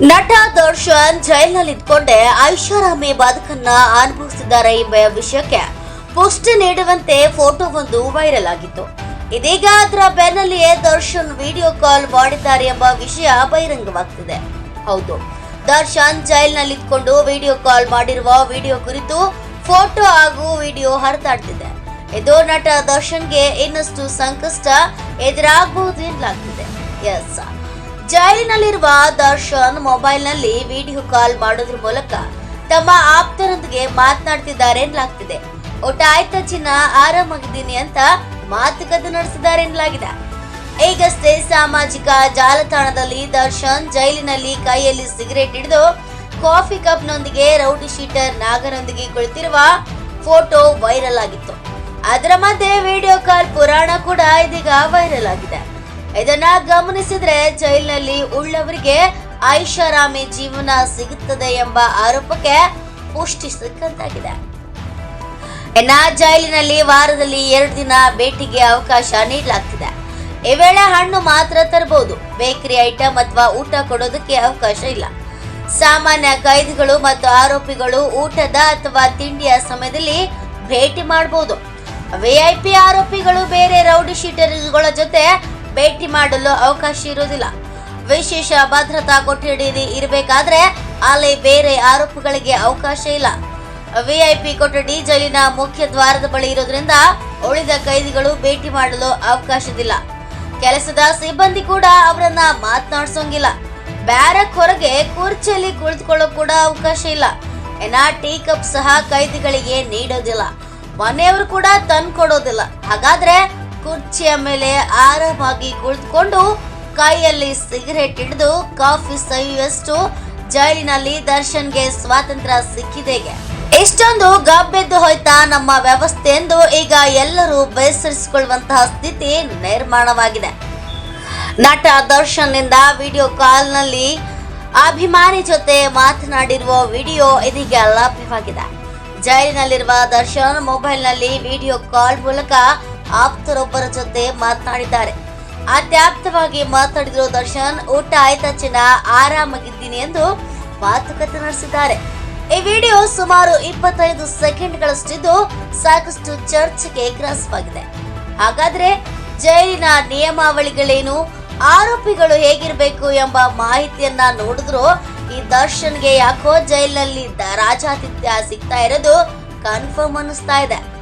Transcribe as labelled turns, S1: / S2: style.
S1: ನಟ ದರ್ಶನ್ ಜೈಲ್ನಲ್ಲಿ ಇದ್ಕೊಂಡೆ ಐಷಾರಾಮಿ ಬದುಕನ್ನ ಅನುಭವಿಸಿದ್ದಾರೆ ಎಂಬ ವಿಷಯಕ್ಕೆ ಪುಷ್ಟಿ ನೀಡುವಂತೆ ಫೋಟೋವೊಂದು ವೈರಲ್ ಆಗಿತ್ತು. ಇದೀಗ ಅದರ ಬೆನ್ನಲ್ಲಿಯೇ ದರ್ಶನ್ ವಿಡಿಯೋ ಕಾಲ್ ಮಾಡಿದ್ದಾರೆ ಎಂಬ ವಿಷಯ ಬಹಿರಂಗವಾಗ್ತಿದೆ. ಹೌದು, ದರ್ಶನ್ ಜೈಲ್ನಲ್ಲಿ ಇದ್ಕೊಂಡು ವಿಡಿಯೋ ಕಾಲ್ ಮಾಡಿರುವ ವಿಡಿಯೋ ಕುರಿತು ಫೋಟೋ ಹಾಗೂ ವಿಡಿಯೋ ಹರಿದಾಡ್ತಿದೆ. ಇದು ನಟ ದರ್ಶನ್ಗೆ ಇನ್ನಷ್ಟು ಸಂಕಷ್ಟ ಎದುರಾಗಬಹುದು ಎನ್ನಲಾಗ್ತಿದೆ ಎಸ್ ಜೈಲಿನಲ್ಲಿರುವ ದರ್ಶನ್ ಮೊಬೈಲ್ನಲ್ಲಿ ವಿಡಿಯೋ ಕಾಲ್ ಮಾಡೋದ್ರ ಮೂಲಕ ತಮ್ಮ ಆಪ್ತರೊಂದಿಗೆ ಮಾತನಾಡ್ತಿದ್ದಾರೆ ಎನ್ನಲಾಗ್ತಿದೆ. ಊಟ ಆಯ್ತಾ ಚಿನ್ನ ಆರಾಮಾಗಿದ್ದೀನಿ ಅಂತ ಮಾತುಕತೆ ನಡೆಸಿದ್ದಾರೆ ಎನ್ನಲಾಗಿದೆ. ಈಗಷ್ಟೇ ಸಾಮಾಜಿಕ ಜಾಲತಾಣದಲ್ಲಿ ದರ್ಶನ್ ಜೈಲಿನಲ್ಲಿ ಕೈಯಲ್ಲಿ ಸಿಗರೇಟ್ ಹಿಡಿದು ಕಾಫಿ ಕಪ್ನೊಂದಿಗೆ ರೌಡಿ ಶೀಟರ್ ನಾಗರೊಂದಿಗೆ ಕುಳಿತಿರುವ ಫೋಟೋ ವೈರಲ್ ಆಗಿತ್ತು. ಅದರ ಮಧ್ಯೆ ವಿಡಿಯೋ ಕಾಲ್ ಪುರಾಣ ಕೂಡ ಇದೀಗ ವೈರಲ್ ಆಗಿದೆ. ಇದನ್ನ ಗಮನಿಸಿದ್ರೆ ಜೈಲಿನಲ್ಲಿ ಉಳ್ಳವರಿಗೆ ಐಷಾರಾಮಿ ಜೀವನ ಸಿಗುತ್ತದೆ ಎಂಬ ಆರೋಪಕ್ಕೆ ಪುಷ್ಟಿ ಸಿಕ್ಕಂತಾಗಿದೆ. ಇನ್ನ ಜೈಲಿನಲ್ಲಿ ವಾರದಲ್ಲಿ ಎರಡು ದಿನ ಭೇಟಿಗೆ ಅವಕಾಶ ನೀಡಲಾಗ್ತಿದೆ. ಈ ವೇಳೆ ಹಣ್ಣು ಮಾತ್ರ ತರಬಹುದು ಬೇಕರಿ ಐಟಮ್ ಅಥವಾ ಊಟ ಕೊಡೋದಕ್ಕೆ ಅವಕಾಶ ಇಲ್ಲ. ಸಾಮಾನ್ಯ ಕೈದಿಗಳು ಮತ್ತು ಆರೋಪಿಗಳು ಊಟದ ಅಥವಾ ತಿಂಡಿಯ ಸಮಯದಲ್ಲಿ ಭೇಟಿ ಮಾಡಬಹುದು ವಿಐಪಿ ಆರೋಪಿಗಳು ಬೇರೆ ರೌಡಿ ಶೀಟರ್ಗಳ ಜೊತೆ ಭೇಟಿ ಮಾಡಲು ಅವಕಾಶ ಇರುವುದಿಲ್ಲ. ವಿಶೇಷ ಭದ್ರತಾ ಕೊಠಡಿಯಲ್ಲಿ ಇರಬೇಕಾದ್ರೆ ಅಲ್ಲಿ ಬೇರೆ ಆರೋಪಿಗಳಿಗೆ ಅವಕಾಶ ಇಲ್ಲ. ವಿಐಪಿ ಕೊಠಡಿ ಜೈಲಿನ ಮುಖ್ಯ ದ್ವಾರದ ಬಳಿ ಇರೋದ್ರಿಂದ ಉಳಿದ ಕೈದಿಗಳು ಭೇಟಿ ಮಾಡಲು ಅವಕಾಶವಿಲ್ಲ. ಕೆಲಸದ ಸಿಬ್ಬಂದಿ ಕೂಡ ಅವರನ್ನ ಮಾತನಾಡ್ಸೋಂಗಿಲ್ಲ. ಬ್ಯಾರಕ್ ಹೊರಗೆ ಕುರ್ಚಿಯಲ್ಲಿ ಕುಳಿತುಕೊಳ್ಳೋ ಕೂಡ ಅವಕಾಶ ಇಲ್ಲ. ಏನ ಟೀ ಕಪ್ ಸಹ ಕೈದಿಗಳಿಗೆ ನೀಡೋದಿಲ್ಲ. ಮನೆಯವರು ಕೂಡ ತಂದ್ಕೊಡೋದಿಲ್ಲ. ಹಾಗಾದ್ರೆ ಕುರ್ಚಿಯ ಮೇಲೆ ಆರಾಮಾಗಿ ಕುಳಿತುಕೊಂಡು ಕೈಯಲ್ಲಿ ಸಿಗರೇಟ್ ಹಿಡಿದು ಕಾಫಿ ಸವಿಯುವಷ್ಟು ಜೈಲಿನಲ್ಲಿ ದರ್ಶನ್ಗೆ ಸ್ವಾತಂತ್ರ್ಯ ಸಿಕ್ಕಿದೆ ಇಷ್ಟೊಂದು ಗಬ್ಬೆದ್ದು ಹೋಯ್ತಾ ನಮ್ಮ ವ್ಯವಸ್ಥೆ ಎಂದು ಈಗ ಎಲ್ಲರೂ ಬೇಸರಿಸಿಕೊಳ್ಳುವಂತಹ ಸ್ಥಿತಿ ನಿರ್ಮಾಣವಾಗಿದೆ. ನಟ ದರ್ಶನ್ನಿಂದ ವಿಡಿಯೋ ಕಾಲ್ನಲ್ಲಿ ಅಭಿಮಾನಿ ಜೊತೆ ಮಾತನಾಡಿರುವ ವಿಡಿಯೋ ಇದೀಗ ಲಭ್ಯವಾಗಿದೆ. ಜೈಲಿನಲ್ಲಿರುವ ದರ್ಶನ್ ಮೊಬೈಲ್ನಲ್ಲಿ ವಿಡಿಯೋ ಕಾಲ್ ಮೂಲಕ ಆಪ್ತರೊಬ್ಬರ ಜೊತೆ ಮಾತನಾಡಿದ್ದಾರೆ. ಅತ್ಯಾಪ್ತವಾಗಿ ಮಾತನಾಡಿದ್ರು ದರ್ಶನ್, ಊಟ ಆಯ್ತಾ ಚಿನ್ನ, ಆರಾಮಾಗಿದ್ದೀನಿ ಎಂದು ಮಾತುಕತೆ ನಡೆಸಿದ್ದಾರೆ. ಈ ವಿಡಿಯೋ ಸುಮಾರು ಇಪ್ಪತ್ತೈದು ಸೆಕೆಂಡ್ಗಳಷ್ಟಿದ್ದು ಸಾಕಷ್ಟು ಚರ್ಚೆಗೆ ಗ್ರಾಸವಾಗಿದೆ. ಹಾಗಾದ್ರೆ ಜೈಲಿನ ನಿಯಮಾವಳಿಗಳೇನು, ಆರೋಪಿಗಳು ಹೇಗಿರಬೇಕು ಎಂಬ ಮಾಹಿತಿಯನ್ನ ನೋಡಿದ್ರು ಈ ದರ್ಶನ್ಗೆ ಯಾಕೋ ಜೈಲಿನಲ್ಲಿ ರಾಜಾತಿಥ್ಯ ಸಿಗ್ತಾ ಇರೋದು ಕನ್ಫರ್ಮ್ ಅನ್ನಿಸ್ತಾ ಇದೆ.